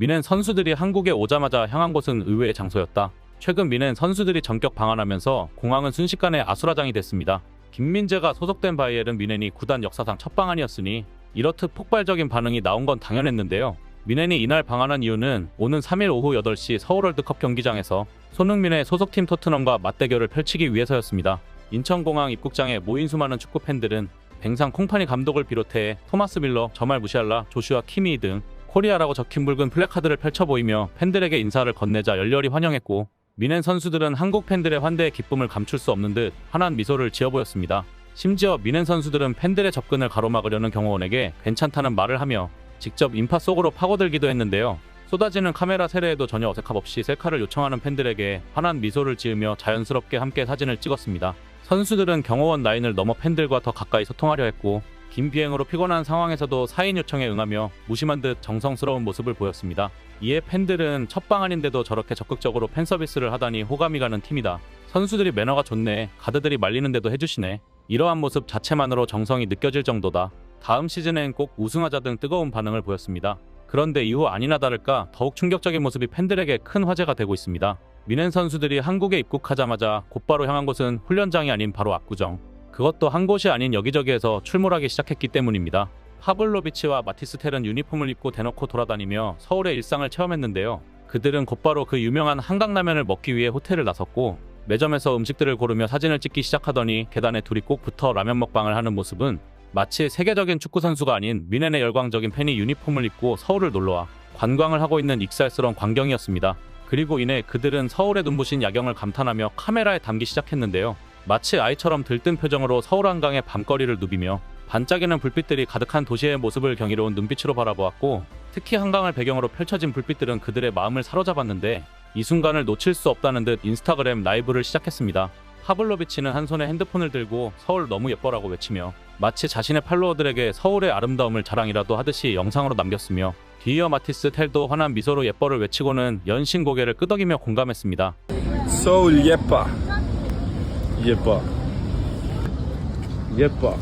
미넨 선수들이 한국에 오자마자 향한 곳은 의외의 장소였다. 최근 미넨 선수들이 전격 방한하면서 공항은 순식간에 아수라장이 됐습니다. 김민재가 소속된 바이엘은 미넨이 구단 역사상 첫 방한이었으니 이렇듯 폭발적인 반응이 나온 건 당연했는데요. 미넨이 이날 방한한 이유는 오는 3일 오후 8시 서울 월드컵 경기장에서 손흥민의 소속팀 토트넘과 맞대결을 펼치기 위해서였습니다. 인천공항 입국장에 모인 수많은 축구 팬들은 뱅상 콩파니 감독을 비롯해 토마스 밀러, 저말 무시알라, 조슈아 키미 등 코리아라고 적힌 붉은 플래카드를 펼쳐 보이며 팬들에게 인사를 건네자 열렬히 환영했고 미넨 선수들은 한국 팬들의 환대의 기쁨을 감출 수 없는 듯 환한 미소를 지어 보였습니다. 심지어 미넨 선수들은 팬들의 접근을 가로막으려는 경호원에게 괜찮다는 말을 하며 직접 인파 속으로 파고들기도 했는데요. 쏟아지는 카메라 세례에도 전혀 어색함 없이 셀카를 요청하는 팬들에게 환한 미소를 지으며 자연스럽게 함께 사진을 찍었습니다. 선수들은 경호원 라인을 넘어 팬들과 더 가까이 소통하려 했고 긴 비행으로 피곤한 상황에서도 사인 요청에 응하며 무심한 듯 정성스러운 모습을 보였습니다. 이에 팬들은 첫 방안인데도 저렇게 적극적으로 팬 서비스를 하다니 호감이 가는 팀이다. 선수들이 매너가 좋네. 가드들이 말리는데도 해주시네. 이러한 모습 자체만으로 정성이 느껴질 정도다. 다음 시즌엔 꼭 우승하자 등 뜨거운 반응을 보였습니다. 그런데 이후 아니나 다를까 더욱 충격적인 모습이 팬들에게 큰 화제가 되고 있습니다. 미넨 선수들이 한국에 입국하자마자 곧바로 향한 곳은 훈련장이 아닌 바로 압구정. 그것도 한 곳이 아닌 여기저기에서 출몰하기 시작했기 때문입니다. 파블로비치와 마티스 텔은 유니폼을 입고 대놓고 돌아다니며 서울의 일상을 체험했는데요. 그들은 곧바로 그 유명한 한강라면을 먹기 위해 호텔을 나섰고 매점에서 음식들을 고르며 사진을 찍기 시작하더니 계단에 둘이 꼭 붙어 라면 먹방을 하는 모습은 마치 세계적인 축구 선수가 아닌 미넨의 열광적인 팬이 유니폼을 입고 서울을 놀러와 관광을 하고 있는 익살스러운 광경이었습니다. 그리고 이내 그들은 서울의 눈부신 야경을 감탄하며 카메라에 담기 시작했는데요. 마치 아이처럼 들뜬 표정으로 서울 한강의 밤거리를 누비며 반짝이는 불빛들이 가득한 도시의 모습을 경이로운 눈빛으로 바라보았고 특히 한강을 배경으로 펼쳐진 불빛들은 그들의 마음을 사로잡았는데 이 순간을 놓칠 수 없다는 듯 인스타그램 라이브를 시작했습니다. 파블로비치는 한 손에 핸드폰을 들고 서울 너무 예뻐라고 외치며 마치 자신의 팔로워들에게 서울의 아름다움을 자랑이라도 하듯이 영상으로 남겼으며 뒤이어 마티스 텔도 환한 미소로 예뻐를 외치고는 연신 고개를 끄덕이며 공감했습니다. 서울 예뻐 예뻐 예뻐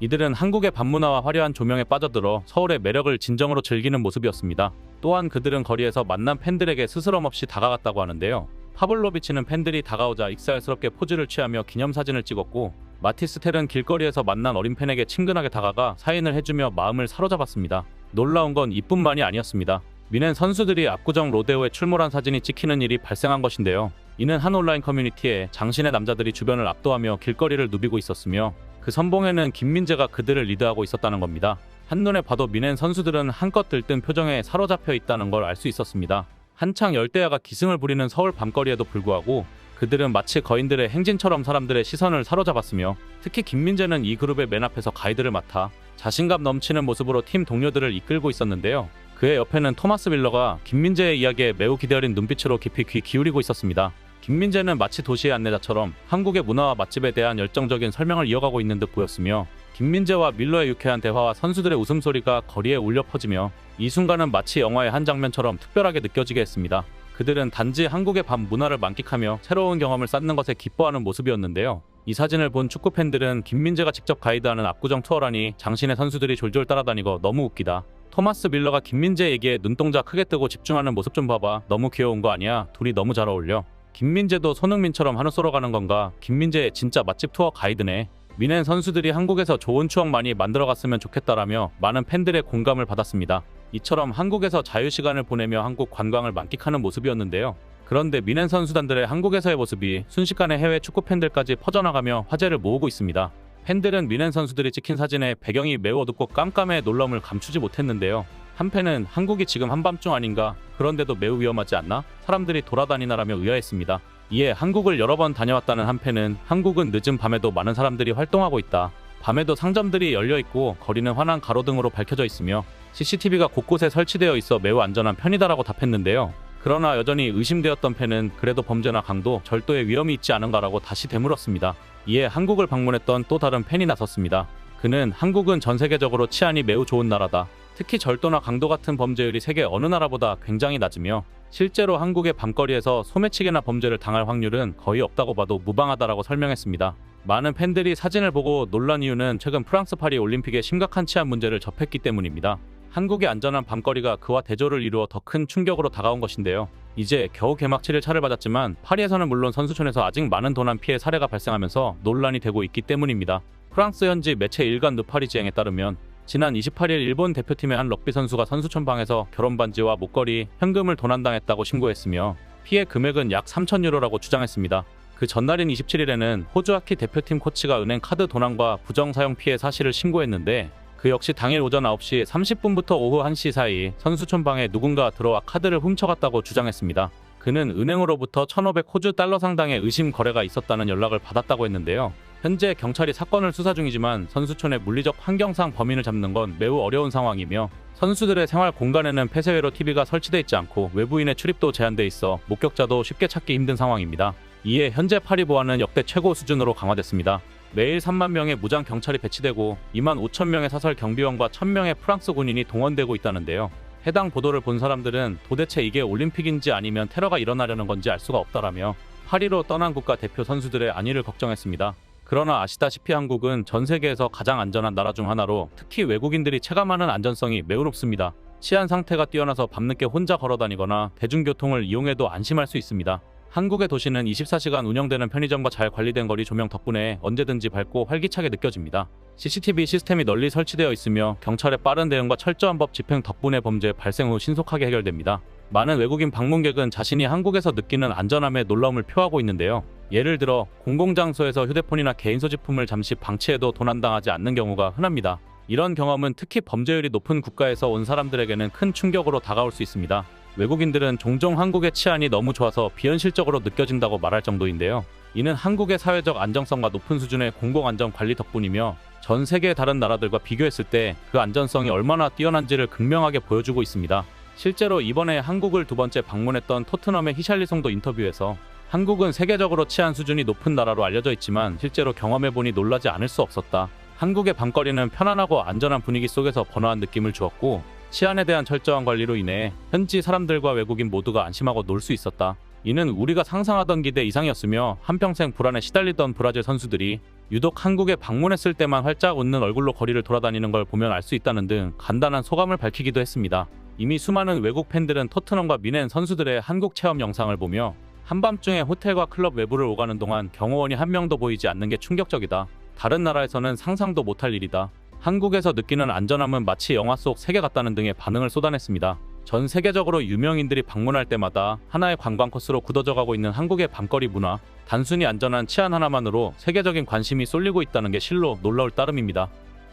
이들은 한국의 밤문화와 화려한 조명에 빠져들어 서울의 매력을 진정으로 즐기는 모습이었습니다. 또한 그들은 거리에서 만난 팬들에게 스스럼 없이 다가갔다고 하는데요. 파블로비치는 팬들이 다가오자 익살스럽게 포즈를 취하며 기념사진을 찍었고 마티스 텔은 길거리에서 만난 어린 팬에게 친근하게 다가가 사인을 해주며 마음을 사로잡았습니다. 놀라운 건 이뿐만이 아니었습니다. 미넨 선수들이 압구정 로데오에 출몰한 사진이 찍히는 일이 발생한 것인데요. 이는 한 온라인 커뮤니티에 장신의 남자들이 주변을 압도하며 길거리를 누비고 있었으며 그 선봉에는 김민재가 그들을 리드하고 있었다는 겁니다. 한눈에 봐도 미넨 선수들은 한껏 들뜬 표정에 사로잡혀 있다는 걸 알 수 있었습니다. 한창 열대야가 기승을 부리는 서울 밤거리에도 불구하고 그들은 마치 거인들의 행진처럼 사람들의 시선을 사로잡았으며 특히 김민재는 이 그룹의 맨 앞에서 가이드를 맡아 자신감 넘치는 모습으로 팀 동료들을 이끌고 있었는데요. 그의 옆에는 토마스 밀러가 김민재의 이야기에 매우 기대어린 눈빛으로 깊이 귀 기울이고 있었습니다. 김민재는 마치 도시의 안내자처럼 한국의 문화와 맛집에 대한 열정적인 설명을 이어가고 있는 듯 보였으며 김민재와 밀러의 유쾌한 대화와 선수들의 웃음소리가 거리에 울려 퍼지며 이 순간은 마치 영화의 한 장면처럼 특별하게 느껴지게 했습니다. 그들은 단지 한국의 밤 문화를 만끽하며 새로운 경험을 쌓는 것에 기뻐하는 모습이었는데요. 이 사진을 본 축구 팬들은 김민재가 직접 가이드하는 압구정 투어라니 장신의 선수들이 졸졸 따라다니고 너무 웃기다. 토마스 밀러가 김민재 얘기에 눈동자 크게 뜨고 집중하는 모습 좀 봐봐. 너무 귀여운 거 아니야? 둘이 너무 잘 어울려. 김민재도 손흥민처럼 하늘 쏘러 가는 건가? 김민재 진짜 맛집 투어 가이드네. 미넨 선수들이 한국에서 좋은 추억 많이 만들어갔으면 좋겠다라며 많은 팬들의 공감을 받았습니다. 이처럼 한국에서 자유시간을 보내며 한국 관광을 만끽하는 모습이었는데요. 그런데 미넨 선수단들의 한국에서의 모습이 순식간에 해외 축구 팬들까지 퍼져나가며 화제를 모으고 있습니다. 팬들은 미넨 선수들이 찍힌 사진에 배경이 매우 어둡고 깜깜해 놀람을 감추지 못했는데요. 한팬은 한국이 지금 한밤중 아닌가? 그런데도 매우 위험하지 않나? 사람들이 돌아다니나라며 의아했습니다. 이에 한국을 여러 번 다녀왔다는 한팬은 한국은 늦은 밤에도 많은 사람들이 활동하고 있다. 밤에도 상점들이 열려 있고 거리는 환한 가로등으로 밝혀져 있으며 CCTV가 곳곳에 설치되어 있어 매우 안전한 편이다라고 답했는데요. 그러나 여전히 의심되었던 팬은 그래도 범죄나 강도, 절도의 위험이 있지 않은가라고 다시 되물었습니다. 이에 한국을 방문했던 또 다른 팬이 나섰습니다. 그는 한국은 전 세계적으로 치안이 매우 좋은 나라다. 특히 절도나 강도 같은 범죄율이 세계 어느 나라보다 굉장히 낮으며 실제로 한국의 밤거리에서 소매치기나 범죄를 당할 확률은 거의 없다고 봐도 무방하다라고 설명했습니다. 많은 팬들이 사진을 보고 놀란 이유는 최근 프랑스 파리 올림픽의 심각한 치안 문제를 접했기 때문입니다. 한국의 안전한 밤거리가 그와 대조를 이루어 더 큰 충격으로 다가온 것인데요. 이제 겨우 개막 7일 차를 받았지만 파리에서는 물론 선수촌에서 아직 많은 도난 피해 사례가 발생하면서 논란이 되고 있기 때문입니다. 프랑스 현지 매체 일간 누파리지행에 따르면 지난 28일 일본 대표팀의 한 럭비 선수가 선수촌 방에서 결혼 반지와 목걸이, 현금을 도난당했다고 신고했으며 피해 금액은 약 3천 유로라고 주장했습니다. 그 전날인 27일에는 호주 하키 대표팀 코치가 은행 카드 도난과 부정 사용 피해 사실을 신고했는데 그 역시 당일 오전 9시 30분부터 오후 1시 사이 선수촌 방에 누군가 들어와 카드를 훔쳐갔다고 주장했습니다. 그는 은행으로부터 1,500 호주 달러 상당의 의심 거래가 있었다는 연락을 받았다고 했는데요. 현재 경찰이 사건을 수사 중이지만 선수촌의 물리적 환경상 범인을 잡는 건 매우 어려운 상황이며 선수들의 생활 공간에는 폐쇄회로 TV가 설치돼 있지 않고 외부인의 출입도 제한돼 있어 목격자도 쉽게 찾기 힘든 상황입니다. 이에 현재 파리 보안은 역대 최고 수준으로 강화됐습니다. 매일 3만 명의 무장 경찰이 배치되고 2만 5천 명의 사설 경비원과 1천 명의 프랑스 군인이 동원되고 있다는데요. 해당 보도를 본 사람들은 도대체 이게 올림픽인지 아니면 테러가 일어나려는 건지 알 수가 없다라며 파리로 떠난 국가 대표 선수들의 안위를 걱정했습니다. 그러나 아시다시피 한국은 전 세계에서 가장 안전한 나라 중 하나로 특히 외국인들이 체감하는 안전성이 매우 높습니다. 치안 상태가 뛰어나서 밤늦게 혼자 걸어 다니거나 대중교통을 이용해도 안심할 수 있습니다. 한국의 도시는 24시간 운영되는 편의점과 잘 관리된 거리 조명 덕분에 언제든지 밝고 활기차게 느껴집니다. CCTV 시스템이 널리 설치되어 있으며 경찰의 빠른 대응과 철저한 법 집행 덕분에 범죄 발생 후 신속하게 해결됩니다. 많은 외국인 방문객은 자신이 한국에서 느끼는 안전함에 놀라움을 표하고 있는데요. 예를 들어 공공장소에서 휴대폰이나 개인 소지품을 잠시 방치해도 도난당하지 않는 경우가 흔합니다. 이런 경험은 특히 범죄율이 높은 국가에서 온 사람들에게는 큰 충격으로 다가올 수 있습니다. 외국인들은 종종 한국의 치안이 너무 좋아서 비현실적으로 느껴진다고 말할 정도인데요. 이는 한국의 사회적 안정성과 높은 수준의 공공안전 관리 덕분이며 전 세계의 다른 나라들과 비교했을 때 그 안전성이 얼마나 뛰어난지를 극명하게 보여주고 있습니다. 실제로 이번에 한국을 두 번째 방문했던 토트넘의 히샬리송도 인터뷰에서 한국은 세계적으로 치안 수준이 높은 나라로 알려져 있지만 실제로 경험해보니 놀라지 않을 수 없었다. 한국의 밤거리는 편안하고 안전한 분위기 속에서 번화한 느낌을 주었고 치안에 대한 철저한 관리로 인해 현지 사람들과 외국인 모두가 안심하고 놀 수 있었다. 이는 우리가 상상하던 기대 이상이었으며 한평생 불안에 시달리던 브라질 선수들이 유독 한국에 방문했을 때만 활짝 웃는 얼굴로 거리를 돌아다니는 걸 보면 알 수 있다는 등 간단한 소감을 밝히기도 했습니다. 이미 수많은 외국 팬들은 토트넘과 미넨 선수들의 한국 체험 영상을 보며 한밤중에 호텔과 클럽 외부를 오가는 동안 경호원이 한 명도 보이지 않는 게 충격적이다. 다른 나라에서는 상상도 못할 일이다. 한국에서 느끼는 안전함은 마치 영화 속 세계 같다는 등의 반응을 쏟아냈습니다. 전 세계적으로 유명인들이 방문할 때마다 하나의 관광 코스로 굳어져 가고 있는 한국의 밤거리 문화, 단순히 안전한 치안 하나만으로 세계적인 관심이 쏠리고 있다는 게 실로 놀라울 따름입니다.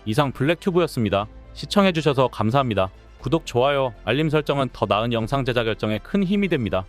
이상 블랙튜브였습니다. 시청해주셔서 감사합니다. 구독, 좋아요, 알림 설정은 더 나은 영상 제작 결정에 큰 힘이 됩니다.